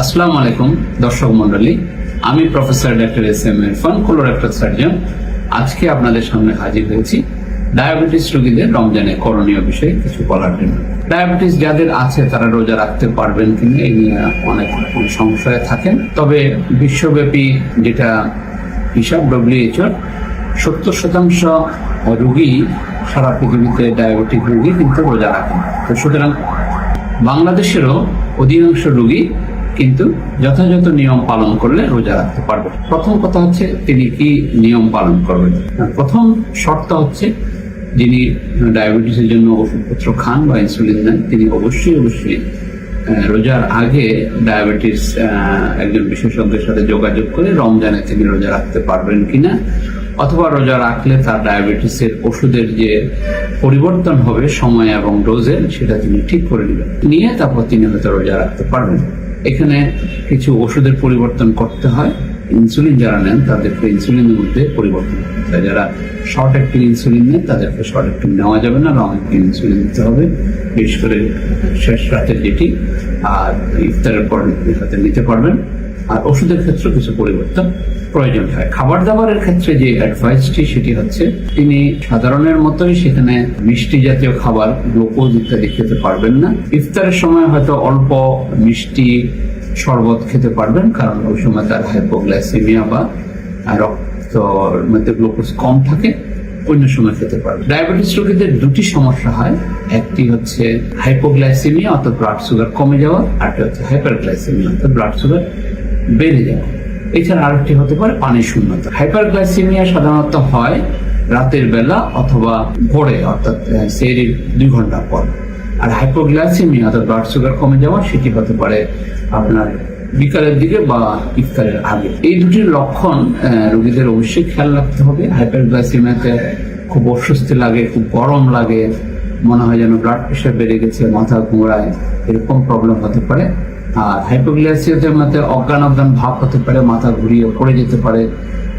আসসালামু আলাইকুম, দর্শক মন্ডলী আমি professor doctor S M Irfan colorectal surgeon আজকে আপনাদের সামনে হাজির হয়েছি ডায়াবেটিস রোগীদের রমজানে করণীয় বিষয়ে কিছু বলার জন্য। ডায়াবেটিস যাদের আছে, তারা রোজা রাখতে পারবেন কিনা এই নিয়ে অনেক সংশয়ে থাকেন। তবে বিশ্বব্যাপী যেটা হিসাব ডব্লিউএইচওর সত্তর শতাংশ রুগী, সারা পৃথিবীতে ডায়াবেটিক রোগী কিন্তু রোজা রাখেন। তো সুতরাং বাংলাদেশেরও অধিকাংশ রোগী কিন্তু যথাযথ নিয়ম পালন করলে রোজা রাখতে পারবে প্রথম কথা হচ্ছে তিনি কি নিয়ম পালন করবেন? প্রথম শর্ত হচ্ছে যিনি ডায়াবেটিসের জন্য ওষুধপত্র খান বা ইনসুলিন নেন তিনি অবশ্যই অবশ্যই রোজার আগে ডায়াবেটিস একজন বিশেষজ্ঞের সাথে যোগাযোগ করে রমজানে তিনি রোজা রাখতে পারবেন কিনা অথবা রোজা রাখলে তার ডায়াবেটিসের ওষুধের যে পরিবর্তন হবে সময় এবং ডোজের সেটা তিনি ঠিক করে নেবেন। নিয়ে তারপর তিনি হয়তো রোজা রাখতে পারবেন। এখানে কিছু ওষুধের পরিবর্তন করতে হয়। ইনসুলিন যারা নেন তাদেরকে ইনসুলিনের মধ্যে পরিবর্তন করতে যারা শর্ট অ্যাক্টিং ইনসুলিন নেন তাদেরকে শর্ট অ্যাক্টিং নেওয়া যাবে না লং অ্যাক্টিং ইনসুলিন নিতে হবে। বিশেষ করে শেষ রাতের যেটি, আর ইফতারের পর হাতে নিতে পারবেন। আর ওষুধের ক্ষেত্রে কিছু পরিবর্তন প্রয়োজন হয়। খাবার দাবারের ক্ষেত্রে যে অ্যাডভাইসটি সেটি হচ্ছে তিনি সাধারণের মতোই সেখানে মিষ্টি জাতীয় খাবার গ্লুকোজ ইত্যাদি খেতে পারবেন না। ইফতারের সময় হয়তো অল্প মিষ্টি শরবত খেতে পারবেন, কারণ ওই সময় তার হাইপোগ্লাইসেমিয়া বা রক্তর মধ্যে গ্লুকোজ কম থাকে, অন্য সময় খেতে পারবে ডায়াবেটিস রোগীদের দুটি সমস্যা হয়, একটি হচ্ছে হাইপোগ্লাইসেমিয়া অর্থাৎ ব্লাড সুগার কমে যাওয়া আরটি হচ্ছে হাইপারগ্লাইসেমিয়া অর্থাৎ ব্লাড সুগার বেড়ে যাওয়া। এছাড়া আরেকটি হতে পারে পানি শূন্যতা। হাইপারগ্লাইসেমিয়া সাধারণত হয় রাতের বেলা অথবা ভোরে, অর্থাৎ সেরির দুই ঘণ্টা পর। আর হাইপোগ্লাইসেমিয়া অর্থাৎ ব্লাড সুগার কমে যাওয়া, সেটি হতে পারে আপনার বিকালের দিকে বা ইফতারের আগে। এই দুটির লক্ষণ রোগীদের অবশ্যই খেয়াল রাখতে হবে। হাইপারগ্লাইসেমিয়াতে খুব অস্বস্তি লাগে, খুব গরম লাগে, মনে হয় যেন ব্লাড প্রেশার বেড়ে গেছে, মাথা ঘুরায়, এরকম প্রবলেম হতে পারে। আর হাইপোগ্লাইসিয়াতে মধ্যে অজ্ঞান অজ্ঞান ভাব হতে পারে, মাথা ঘুরিয়ে পড়ে যেতে পারে,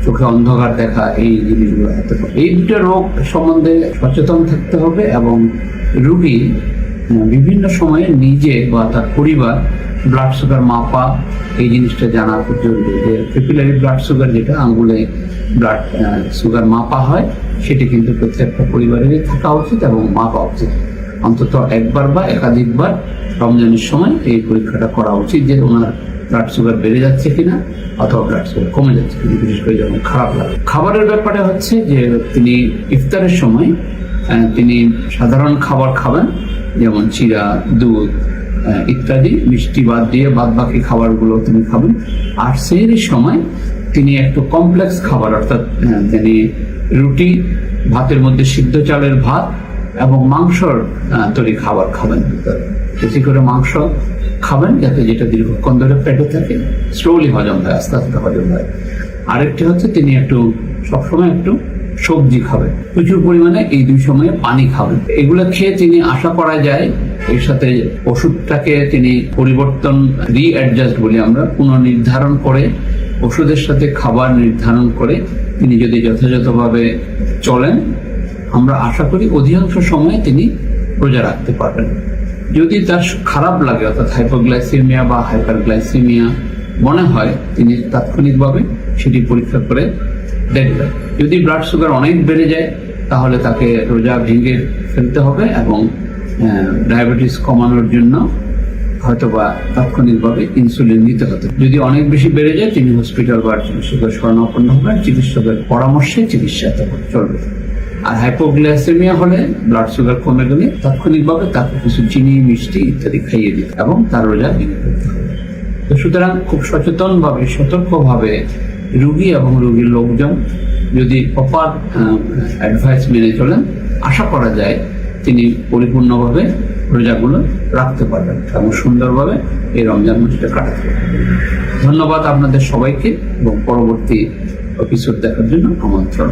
চোখে অন্ধকার দেখা, এই জিনিসগুলো হতে পারে। এই দুটো রোগ সম্বন্ধে সচেতন থাকতে হবে এবং রুগী বিভিন্ন সময়ে নিজে বা তার পরিবার ব্লাড সুগার মাপা, এই জিনিসটা জানা খুব জরুরি যে ক্যাপিলারি ব্লাড সুগার যেটা আঙ্গুলে ব্লাড সুগার মাপা হয়, সেটি কিন্তু প্রত্যেকটা পরিবারেরই থাকা উচিত এবং মাপা উচিত। অন্তত একবার বা একাধিকবার রমজানের সময় এই পরীক্ষাটা করা উচিত যে ওনার ব্লাড সুগার বেড়ে যাচ্ছে কিনা অথবা ব্লাড সুগার কমে যাচ্ছে কিনা, বিশেষ করে যখন খারাপ লাগে। খাবারের ব্যাপারে হচ্ছে যে তিনি ইফতারের সময় তিনি সাধারণ খাবার খাবেন যেমন চিরা, দুধ ইত্যাদি, মিষ্টি বাদ দিয়ে বাদ বাকি খাবারগুলো তিনি খাবেন। আর সেই সময় তিনি একটু কমপ্লেক্স খাবার, অর্থাৎ তিনি রুটি, ভাতের মধ্যে সিদ্ধ চালের ভাত এবং মাংসর তৈরি খাবার খাবেন। বেশি করে মাংস খাবেন যাতে যেটা দীর্ঘক্ষণ ধরে পেটে থাকে স্লোলি হজম হয়, আস্তে আস্তে হজম হয়। আরেকটি হচ্ছে তিনি একটু সবসময় একটু সবজি খাবেন প্রচুর পরিমাণে এই দুই সময়ে পানি খাবেন এগুলো খেয়ে তিনি আশা করা যায়, এর সাথে ওষুধটাকে তিনি পরিবর্তন রিঅ্যাডজাস্ট বলি আমরা, পুনর্নির্ধারণ করে, ওষুধের সাথে খাবার নির্ধারণ করে তিনি যদি যথাযথভাবে চলেন, আমরা আশা করি অধিকাংশ সময়ে তিনি রোজা রাখতে পারবেন। যদি তার খারাপ লাগে, অর্থাৎ হাইপোগ্লাইসিমিয়া বা হাইপারগ্লাইসিমিয়া মনে হয়, তিনি তাৎক্ষণিকভাবে সেটি পরীক্ষা করে দেখবেন যদি ব্লাড সুগার অনেক বেড়ে যায়, তাহলে তাকে রোজা ভেঙে ফেলতে হবে এবং ডায়াবেটিস কমানোর জন্য হয়তোবা তাৎক্ষণিকভাবে ইনসুলিন নিতে হতো যদি অনেক বেশি বেড়ে যায়, তিনি হসপিটাল বা চিকিৎসকের শরণাপন্ন হবেন, চিকিৎসকের পরামর্শে চিকিৎসা চলবে। আর হাইপোগ্লাইসেমিয়া হলে ব্লাড সুগার কমে গেলে তাৎক্ষণিকভাবে তাকে কিছু চিনি, মিষ্টি ইত্যাদি খাইয়ে দিতে এবং তার রোজা ভেঙে ফেলতে হবে। তো সুতরাং খুব সচেতনভাবে, সতর্কভাবে রুগী এবং রুগীর লোকজন যদি প্রপার অ্যাডভাইস মেনে চলেন, আশা করা যায় তিনি পরিপূর্ণভাবে রোজাগুলো রাখতে পারবেন এবং সুন্দরভাবে এই রমজান মাসটা কাটাতে পারবেন। ধন্যবাদ আপনাদের সবাইকে এবং পরবর্তী এপিসোড দেখার জন্য আমন্ত্রণ।